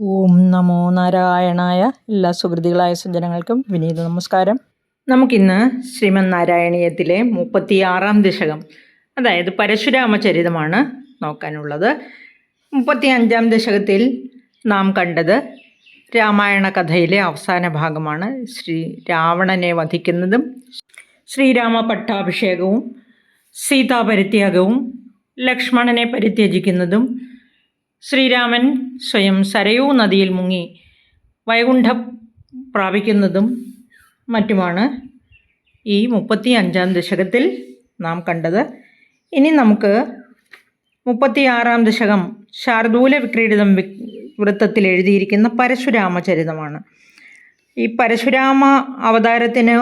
ഓം നമോ നാരായണായ എല്ലാ സുഹൃതികളായ സജ്ജനങ്ങൾക്കും വിനീത നമസ്കാരം. നമുക്കിന്ന് ശ്രീമന് നാരായണീയത്തിലെ മുപ്പത്തിയാറാം ദശകം അതായത് പരശുരാമചരിതമാണ് നോക്കാനുള്ളത്. മുപ്പത്തി അഞ്ചാം ദശകത്തിൽ നാം കണ്ടത് രാമായണ കഥയിലെ അവസാന ഭാഗമാണ്. ശ്രീ രാവണനെ വധിക്കുന്നതും ശ്രീരാമ പട്ടാഭിഷേകവും സീതാപരിത്യാഗവും ലക്ഷ്മണനെ പരിത്യജിക്കുന്നതും ശ്രീരാമൻ സ്വയം സരയൂ നദിയിൽ മുങ്ങി വൈകുണ്ഠം പ്രാപിക്കുന്നതും മറ്റുമാണ്. ഈ മുപ്പത്തി അഞ്ചാം ദശകത്തിൽ നാം കണ്ടത്. ഇനി നമുക്ക് മുപ്പത്തിയാറാം ദശകം ശാർദൂല വിക്രീഡിതം വൃത്തത്തിൽ എഴുതിയിരിക്കുന്ന പരശുരാമചരിതമാണ്. ഈ പരശുരാമ അവതാരത്തിന്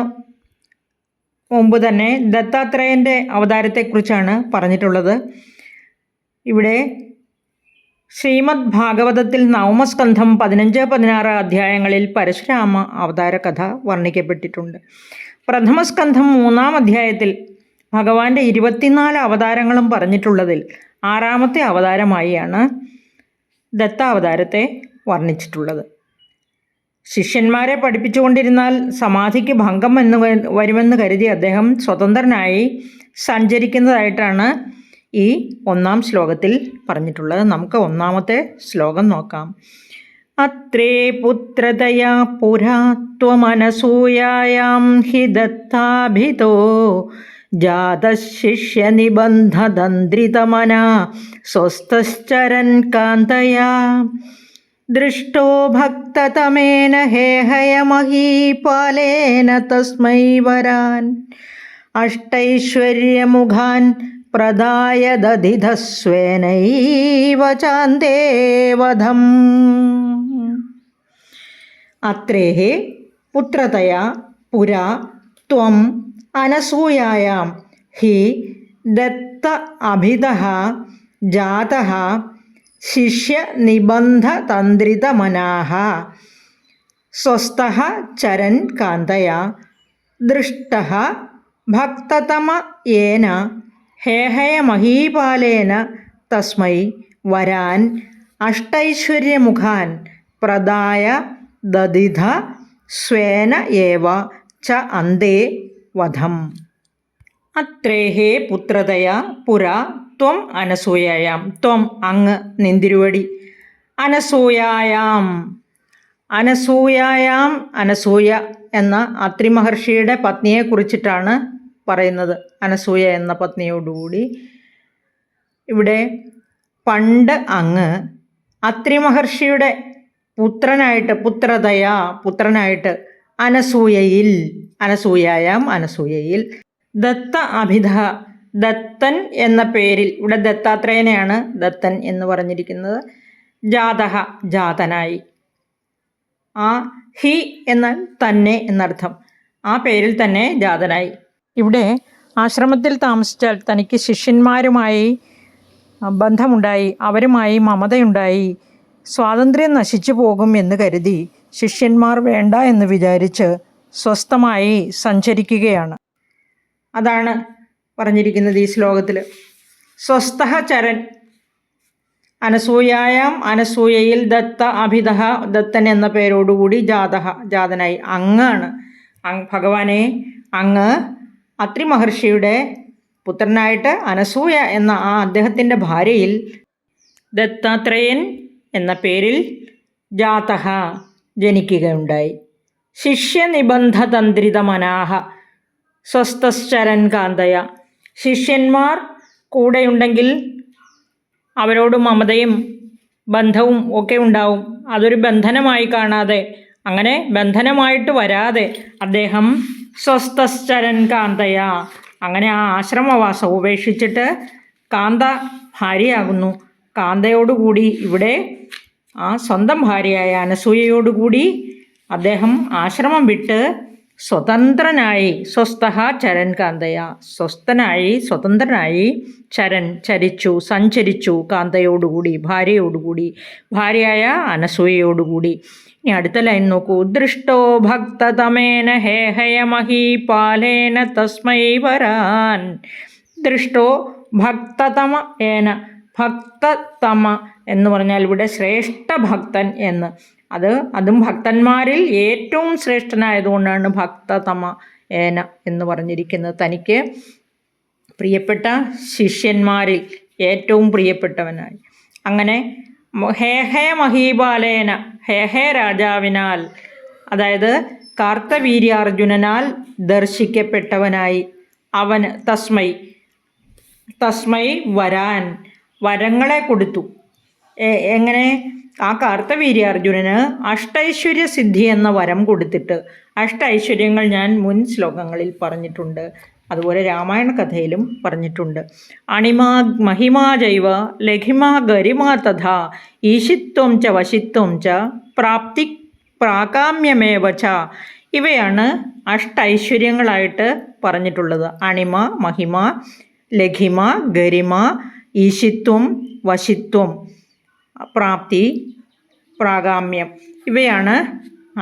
മുമ്പ് തന്നെ ദത്താത്രേയന്റെ അവതാരത്തെക്കുറിച്ചാണ് പറഞ്ഞിട്ടുള്ളത്. ഇവിടെ ശ്രീമദ് ഭാഗവതത്തിൽ നവമസ്കന്ധം പതിനഞ്ച് പതിനാറ് അധ്യായങ്ങളിൽ പരശുരാമ അവതാര കഥ വർണിക്കപ്പെട്ടിട്ടുണ്ട്. പ്രഥമസ്കന്ധം മൂന്നാം അധ്യായത്തിൽ ഭഗവാന്റെ ഇരുപത്തിനാല് അവതാരങ്ങളും പറഞ്ഞിട്ടുള്ളതിൽ ആറാമത്തെ അവതാരമായിയാണ് ദത്താവതാരത്തെ വർണിച്ചിട്ടുള്ളത്. ശിഷ്യന്മാരെ പഠിപ്പിച്ചുകൊണ്ടിരുന്നാൽ സമാധിക്ക് ഭംഗം എന്ന് വരുമെന്ന് കരുതി അദ്ദേഹം സ്വതന്ത്രനായി സഞ്ചരിക്കുന്നതായിട്ടാണ് ഈ ഒന്നാം ശ്ലോകത്തിൽ പറഞ്ഞിട്ടുള്ളത് നമുക്ക് ഒന്നാമത്തെ ശ്ലോകം നോക്കാം. അത്രേ പുത്രതയാ പുരാ ത്വമനസൂയായാം ഹി ദത്താഭിതോ ജാതശിഷ്യനിബന്ധതന്ത്രിതമന സ്വസ്ഥശ്ചരൻ കാന്തയാ. ദൃഷ്ടോ ഭക്തതമേന ഹേഹയമഹീപാലേന തസ്മൈ വരാൻ. അഷ്ടൈശ്വര്യമുഖാൻ പ്രദായ ദധിധസ്വേനൈവ ചാന്തേവധം അത്രേः പുത്രതയാ പുരാ ത്വം അനസൂയായാം ഹി ദത്ത അഭിതഃ ജാതഃ ശിഷ്യനിബന്ധതന്ത്രിതമനാः സ്വസ്ഥः ചരൻ കാന്തയാ ദൃഷ്ടः ഭക്തതമ യേന ഹേഹയമഹീപാലേന തസ്മൈ വരാൻ അഷ്ടൈശ്വര്യമുഖാൻ പ്രദായ ദധിധ സ്വേന ഏവ ച അന്തേ വധം. അത്രേഹേ പുത്രതയ പുര ത്വം അനസൂയായാം. ത്വം അങ്ങ് നിന്തിരുവടി. അനസൂയായാം. അനസൂയായാം അനസൂയ എന്ന അത്രി മഹർഷിയുടെ പത്നിയെ കുറിച്ചിട്ടാണ് പറയുന്നത് അനസൂയ എന്ന പത്നിയോടുകൂടി. ഇവിടെ പണ്ട് അങ്ങ് അത്രിമഹർഷിയുടെ പുത്രനായിട്ട് പുത്രതയ പുത്രനായിട്ട് അനസൂയയിൽ അനസൂയായാം അനസൂയയിൽ ദത്ത അഭിധ ദത്തൻ എന്ന പേരിൽ ഇവിടെ ദത്താത്രേയനെയാണ് ദത്തൻ എന്ന് പറഞ്ഞിരിക്കുന്നത് ജാതഹ ജാതനായി. ആ ഹി എന്നാൽ തന്നെ എന്നർത്ഥം. ആ പേരിൽ തന്നെ ജാതനായി. ഇവിടെ ആശ്രമത്തിൽ താമസിച്ചാൽ തനിക്ക് ശിഷ്യന്മാരുമായി ബന്ധമുണ്ടായി അവരുമായി മമതയുണ്ടായി സ്വാതന്ത്ര്യം നശിച്ചു പോകും എന്ന് കരുതി ശിഷ്യന്മാർ വേണ്ട എന്ന് വിചാരിച്ച് സ്വസ്ഥമായി സഞ്ചരിക്കുകയാണ്. അതാണ് പറഞ്ഞിരിക്കുന്നത് ഈ ശ്ലോകത്തിൽ സ്വസ്ഥ ചരൻ അനസൂയായാം അനസൂയയിൽ ദത്ത അഭിത ദത്തൻ എന്ന പേരോടുകൂടി ജാതഹ ജാതനായി അങ്ങാണ്. ഭഗവാനെ അങ്ങ് അത്രി മഹർഷിയുടെ പുത്രനായിട്ട് അനസൂയ എന്ന ആ അദ്ദേഹത്തിന്റെ ഭാര്യയിൽ ദത്താത്രേയൻ എന്ന പേരിൽ ജാതഹ ജനിക്കുകയുണ്ടായി. ശിഷ്യനിബന്ധതന്ത്രിത മനാഹ സ്വസ്ഥശ്ചരൻ കാന്തയ ശിഷ്യന്മാർ കൂടെയുണ്ടെങ്കിൽ അവരോട് മമതയും ബന്ധവും ഒക്കെ ഉണ്ടാവും. അതൊരു ബന്ധനമായി കാണാതെ അങ്ങനെ ബന്ധനമായിട്ട് വരാതെ അദ്ദേഹം സ്വസ്ഥശ്ചരൻ കാന്തയ. അങ്ങനെ ആ ആശ്രമവാസം ഉപേക്ഷിച്ചിട്ട് കാന്ത ഭാര്യയാകുന്നു. കാന്തയോടുകൂടി ഇവിടെ ആ സ്വന്തം ഭാര്യയായ അനസൂയയോടുകൂടി അദ്ദേഹം ആശ്രമം വിട്ട് സ്വതന്ത്രനായി സ്വസ്ഥ ചരൻ കാന്തയ. സ്വസ്ഥനായി സ്വതന്ത്രനായി ചരൻ ചരിച്ചു സഞ്ചരിച്ചു കാന്തയോടുകൂടി ഭാര്യയോടുകൂടി ഭാര്യയായ അനസൂയയോടുകൂടി. ഇനി അടുത്ത ലൈൻ നോക്കൂ. ദൃഷ്ടോ ഭക്തതമേന ഹേഹയമഹീപാലേന തസ്മൈ വരാൻ. ദൃഷ്ടോ ഭക്തതമ ഏന ഭക്തതമ എന്ന് പറഞ്ഞാൽ ഇവിടെ ശ്രേഷ്ഠ ഭക്തൻ എന്ന്. അത് അതും ഭക്തന്മാരിൽ ഏറ്റവും ശ്രേഷ്ഠനായതുകൊണ്ടാണ് ഭക്തതമ ഏന എന്ന് പറഞ്ഞിരിക്കുന്നത്. തനിക്ക് പ്രിയപ്പെട്ട ശിഷ്യന്മാരിൽ ഏറ്റവും പ്രിയപ്പെട്ടവനായി. അങ്ങനെ ഹേഹേ ഹേ ഹേ രാജാവിനാൽ അതായത് കാർത്തവീര്യാർജുനനാൽ ദർശിക്കപ്പെട്ടവനായി അവന് തസ്മൈ തസ്മൈ വരാൻ വരങ്ങളെ കൊടുത്തു. എങ്ങനെ? ആ കാർത്തവീര്യാർജുനന് അഷ്ടൈശ്വര്യ സിദ്ധി എന്ന വരം കൊടുത്തിട്ട് അഷ്ടൈശ്വര്യങ്ങൾ ഞാൻ മുൻ ശ്ലോകങ്ങളിൽ പറഞ്ഞിട്ടുണ്ട്. അതുപോലെ രാമായണ കഥയിലും പറഞ്ഞിട്ടുണ്ട്. അണിമാ മഹിമാ ജൈവ ലഘിമാ ഗരിമാ തഥാ ഈശിത്വം ച വശിത്വം ച പ്രാപ്തി പ്രാകാമ്യമേവ ച ഇവയാണ് അഷ്ടൈശ്വര്യങ്ങളായിട്ട് പറഞ്ഞിട്ടുള്ളത്. അണിമ മഹിമ ലഘിമ ഗരിമ ഈശിത്വം വശിത്വം പ്രാപ്തി പ്രാകാമ്യം. ഇവയാണ്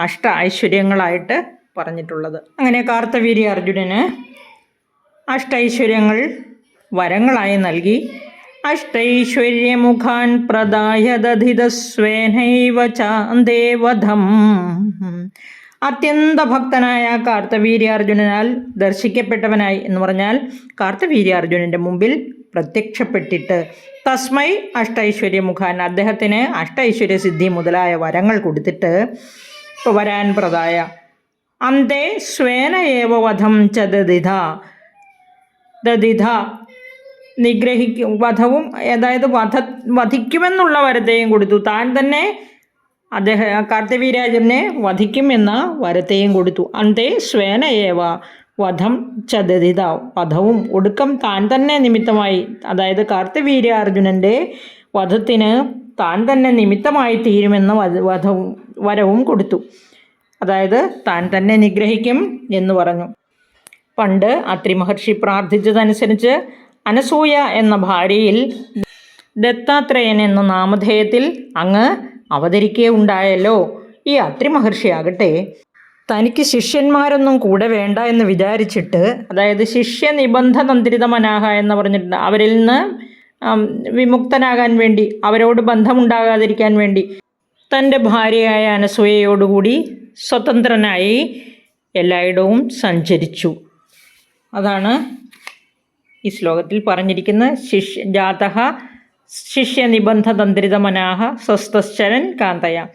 അഷ്ട ഐശ്വര്യങ്ങളായിട്ട് പറഞ്ഞിട്ടുള്ളത്. അങ്ങനെ കാർത്തവീര്യ അർജുനന് അഷ്ടൈശ്വര്യങ്ങൾ വരങ്ങളായി നൽകി. അഷ്ടൈശ്വര്യമുഖാൻ പ്രദായ ദധിതസ്വേനൈവ ചാന്തേവധം. അത്യന്ത ഭക്തനായ കാർത്തവീര്യാർജുനനാൽ ദർശിക്കപ്പെട്ടവനായി എന്ന് പറഞ്ഞാൽ കാർത്തവീര്യാർജുനന്റെ മുമ്പിൽ പ്രത്യക്ഷപ്പെട്ടിട്ട് തസ്മൈ അഷ്ടൈശ്വര്യമുഖാൻ അദ്ദേഹത്തിന് അഷ്ടൈശ്വര്യ സിദ്ധി മുതലായ വരങ്ങൾ കൊടുത്തിട്ട് വരാൻ പ്രദായ. അന്തേ സ്വേനയേവ വധം ച ദദിധ നിഗ്രഹിക്കും വധവും അതായത് വധ വധിക്കുമെന്നുള്ള വരത്തെയും കൊടുത്തു. താൻ തന്നെ അദ്ദേഹം കാർത്തവീരാജനെ വധിക്കുമെന്ന വരത്തെയും കൊടുത്തു. അന്തേ സ്വേനയേവ വധം ചതതിത വധവും ഒടുക്കം താൻ തന്നെ നിമിത്തമായി അതായത് കാർത്തവീര്യാർജുനന്റെ വധത്തിന് താൻ തന്നെ നിമിത്തമായി തീരുമെന്ന വധ വധവും വരവും കൊടുത്തു. അതായത് താൻ തന്നെ നിഗ്രഹിക്കും എന്ന് പറഞ്ഞു. പണ്ട് അത്രി മഹർഷി പ്രാർത്ഥിച്ചതനുസരിച്ച് അനസൂയ എന്ന ഭാര്യയിൽ ദത്താത്രേയൻ എന്ന നാമധേയത്തിൽ അങ്ങ് അവതരിക്കുകയുണ്ടായല്ലോ ഈ അത്രി മഹർഷിയാകട്ടെ തനിക്ക് ശിഷ്യന്മാരൊന്നും കൂടെ വേണ്ട എന്ന് വിചാരിച്ചിട്ട് അതായത് ശിഷ്യ നിബന്ധ തന്ത്രിത മനാഹ എന്ന് പറഞ്ഞിട്ടുണ്ട് അവരിൽ നിന്ന് വിമുക്തനാകാൻ വേണ്ടി അവരോട് ബന്ധമുണ്ടാകാതിരിക്കാൻ വേണ്ടി തന്റെ ഭാര്യയായ അനസൂയയോടുകൂടി സ്വതന്ത്രനായി എല്ലായിടവും സഞ്ചരിച്ചു. അതാണ് ഈ ശ്ലോകത്തിൽ പറഞ്ഞിരിക്കുന്ന ശിഷ്യ ജാത ശിഷ്യനിബന്ധതന്ത്രിതമനാഹ സ്വസ്ഥശ്ചരൻ കാന്തയ.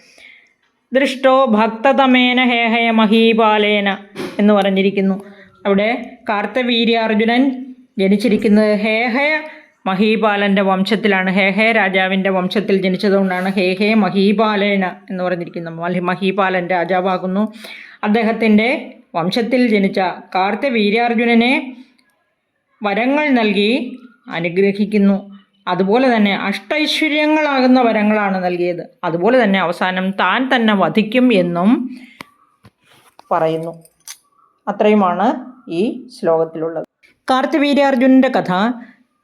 ദൃഷ്ടോ ഭക്തതമേന ഹേഹയ മഹീപാലേന എന്ന് പറഞ്ഞിരിക്കുന്നു. അവിടെ കാർത്തവീര്യാർജുനൻ ജനിച്ചിരിക്കുന്നത് ഹേഹയ മഹീപാലന്റെ വംശത്തിലാണ്. ഹേഹയ രാജാവിന്റെ വംശത്തിൽ ജനിച്ചതുകൊണ്ടാണ് ഹേഹേ മഹീപാലേന എന്ന് പറഞ്ഞിരിക്കുന്നത്. മഹീപാലൻ രാജാവാകുന്നു. അദ്ദേഹത്തിന്റെ വംശത്തിൽ ജനിച്ച കാർത്തവീര്യാർജുനനെ വരങ്ങൾ നൽകി അനുഗ്രഹിക്കുന്നു. അതുപോലെ തന്നെ അഷ്ടൈശ്വര്യങ്ങളാകുന്ന വരങ്ങളാണ് നൽകിയത്. അതുപോലെ തന്നെ അവസാനം താൻ തന്നെ വധിക്കും എന്നും പറയുന്നു. അത്രയുമാണ് ഈ ശ്ലോകത്തിലുള്ളത്. കാർത്തിവീര്യാർജുനന്റെ കഥ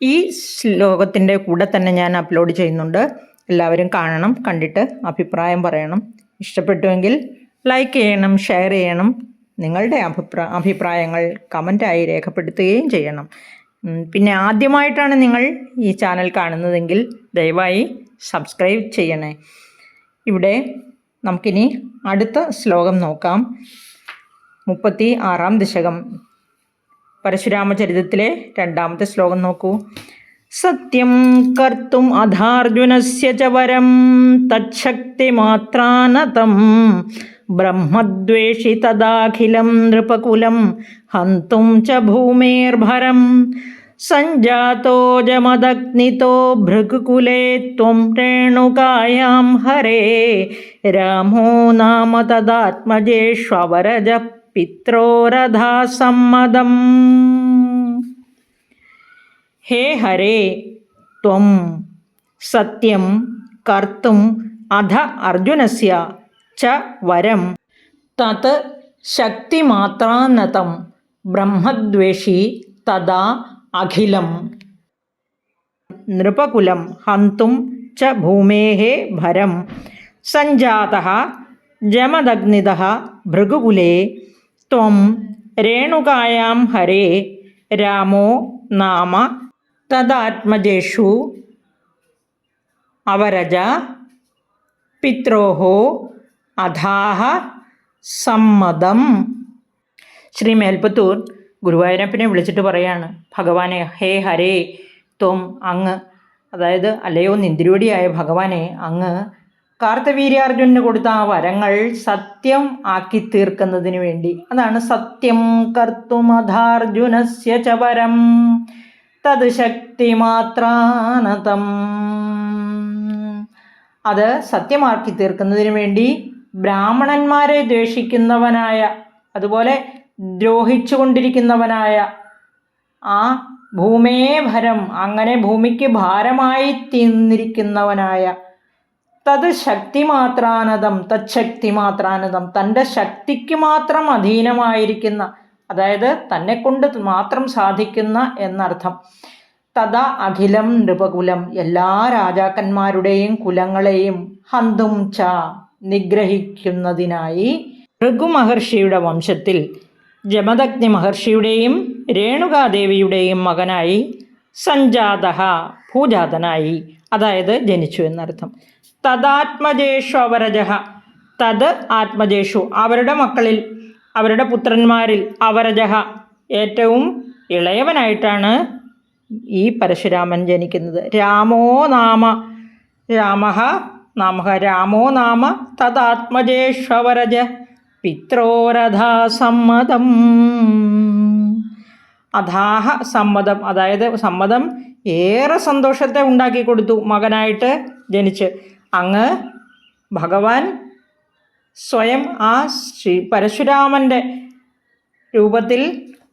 ഈ ശ്ലോകത്തിന്റെ കൂടെ തന്നെ ഞാൻ അപ്ലോഡ് ചെയ്യുന്നുണ്ട്. എല്ലാവരും കാണണം കണ്ടിട്ട് അഭിപ്രായം പറയണം. ഇഷ്ടപ്പെട്ടുവെങ്കിൽ ലൈക്ക് ചെയ്യണം ഷെയർ ചെയ്യണം. നിങ്ങളുടെ അഭിപ്രായ അഭിപ്രായങ്ങൾ കമന്റായി രേഖപ്പെടുത്തുകയും ചെയ്യണം. പിന്നെ ആദ്യമായിട്ടാണ് നിങ്ങൾ ഈ ചാനൽ കാണുന്നതെങ്കിൽ ദയവായി സബ്സ്ക്രൈബ് ചെയ്യണേ. ഇവിടെ നമുക്കിനി അടുത്ത ശ്ലോകം നോക്കാം. മുപ്പത്തി ആറാം ദശകം. പരശുരാമചരിതത്തിലെ രണ്ടാമത്തെ ശ്ലോകം നോക്കൂ. സത്യം കർത്തും അധാർജുനസ്യ ച വരം തച്ഛക്തിമാത്രാനതം ബ്രഹ്മദ്വേഷി തദാഖിലം നൃപകുലം ഹന്തും ച ഭൂമേർഭരം സഞ്ജാതോ ജമദഗ്നിതോ ഭൃഗുകുലേ ത്വം രേണുകായാം ഹരേ രാമോ നാമ തദാത്മജേഷ്വരജ പിത്രോരഥാസമ്മതം ഹേ ഹരേ ത്വം സത്യം കർത്തും അധ അർജുനസ്യ ച വരം തത് ശക്തിമാത്രാനതം ബ്രഹ്മദ്വേഷി തഥാ അഖിലം നൃപകുലം ഹന്തും ച ഭൂമേः ഭരം സഞ്ജാതः ജമദഗ്നിതः ഭൃഗുകുലേ ത്വം രേണുകായാം ഹരേ രാമോ നാമ തദാത്മജേഷു അവരജ പിത്രോഹോ അധാഹ സമ്മതം. ശ്രീ മേൽപ്പത്തൂർ ഗുരുവായൂരപ്പനെ വിളിച്ചിട്ട് പറയാണ് ഭഗവാനെ ഹേ ഹരേ ത്വം അങ്ങ്. അതായത് അല്ലയോ നിന്തിരുവടിയായ ഭഗവാനെ അങ്ങ്. കാർത്തവീര്യാർജുനന് കൊടുത്ത ആ വരങ്ങൾ സത്യം ആക്കി തീർക്കുന്നതിന് വേണ്ടി. അതാണ് സത്യം കർത്തുമധാർജുനസ്യ ചവരം തത് തത് ശക്തിമാത്രാനതം അത് സത്യമാക്കി തീർക്കുന്നതിന് വേണ്ടി ബ്രാഹ്മണന്മാരെ ദ്വേഷിക്കുന്നവനായ അതുപോലെ ദ്രോഹിച്ചുകൊണ്ടിരിക്കുന്നവനായ ആ ഭൂമേ ഭരം അങ്ങനെ ഭൂമിക്ക് ഭാരമായി തീർന്നിരിക്കുന്നവനായ തത് ശക്തി മാത്രാനതം തച്ഛക്തി മാത്രാനതം തന്റെ ശക്തിക്ക് മാത്രം അധീനമായിരിക്കുന്ന അതായത് തന്നെ കൊണ്ട് മാത്രം സാധിക്കുന്ന എന്നർത്ഥം തഥാ അഖിലം നൃപകുലം എല്ലാ രാജാക്കന്മാരുടെയും കുലങ്ങളെയും ഹന്തും ച. നിഗ്രഹിക്കുന്നതിനായി ഭൃഗുമഹർഷിയുടെ വംശത്തിൽ ജമദഗ്നി മഹർഷിയുടെയും രേണുകാദേവിയുടെയും മകനായി സഞ്ജാത ഭൂജാതനായി അതായത് ജനിച്ചു എന്നർത്ഥം. തദാത്മജേഷു അവരജ തത് ആത്മജേഷു. അവരുടെ മക്കളിൽ അവരുടെ പുത്രന്മാരിൽ അവരജഹ. ഏറ്റവും ഇളയവനായിട്ടാണ് ഈ പരശുരാമൻ ജനിക്കുന്നത്. രാമോ നാമ രാമ നാമ രാമോ നാമ തദാത്മജേഷവരജ പിത്രോരഥാ സമ്മതം. അധാഹ സമ്മതം അതായത് സമ്മതം ഏറെ സന്തോഷത്തെ ഉണ്ടാക്കി കൊടുത്തു മകനായിട്ട് ജനിച്ച്. അങ്ങ് ഭഗവാൻ സ്വയം ആ ശ്രീ പരശുരാമന്റെ രൂപത്തിൽ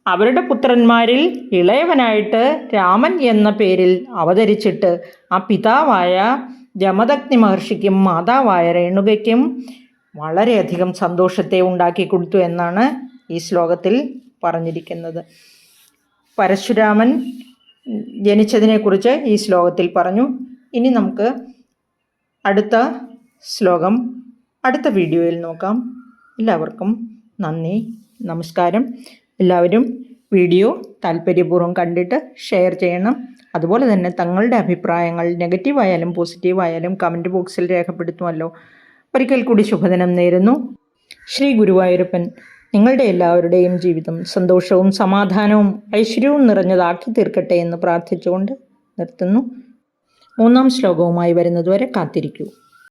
അവരുടെ പുത്രന്മാരിൽ ഇളയവനായിട്ട് രാമൻ എന്ന പേരിൽ അവതരിച്ചിട്ട് ആ പിതാവായ ജമദഗ്നി മഹർഷിക്കും മാതാവായ രേണുകയ്ക്കും വളരെയധികം സന്തോഷത്തെ ഉണ്ടാക്കി കൊടുത്തു എന്നാണ് ഈ ശ്ലോകത്തിൽ പറഞ്ഞിരിക്കുന്നത്. പരശുരാമൻ ജനിച്ചതിനെക്കുറിച്ച് ഈ ശ്ലോകത്തിൽ പറഞ്ഞു. ഇനി നമുക്ക് അടുത്ത ശ്ലോകം അടുത്ത വീഡിയോയിൽ നോക്കാം. എല്ലാവർക്കും നന്ദി നമസ്കാരം. എല്ലാവരും വീഡിയോ താല്പര്യപൂർവം കണ്ടിട്ട് ഷെയർ ചെയ്യണം. അതുപോലെ തന്നെ തങ്ങളുടെ അഭിപ്രായങ്ങൾ നെഗറ്റീവായാലും പോസിറ്റീവായാലും കമന്റ് ബോക്സിൽ രേഖപ്പെടുത്തുമല്ലോ. ഒരിക്കൽ കൂടി ശുഭദിനം നേരുന്നു. ശ്രീ ഗുരുവായൂരപ്പൻ നിങ്ങളുടെ എല്ലാവരുടെയും ജീവിതം സന്തോഷവും സമാധാനവും ഐശ്വര്യവും നിറഞ്ഞതാക്കി തീർക്കട്ടെ എന്ന് പ്രാർത്ഥിച്ചുകൊണ്ട് നിർത്തുന്നു. മൂന്നാം ശ്ലോകവുമായി വരുന്നതുവരെ കാത്തിരിക്കൂ.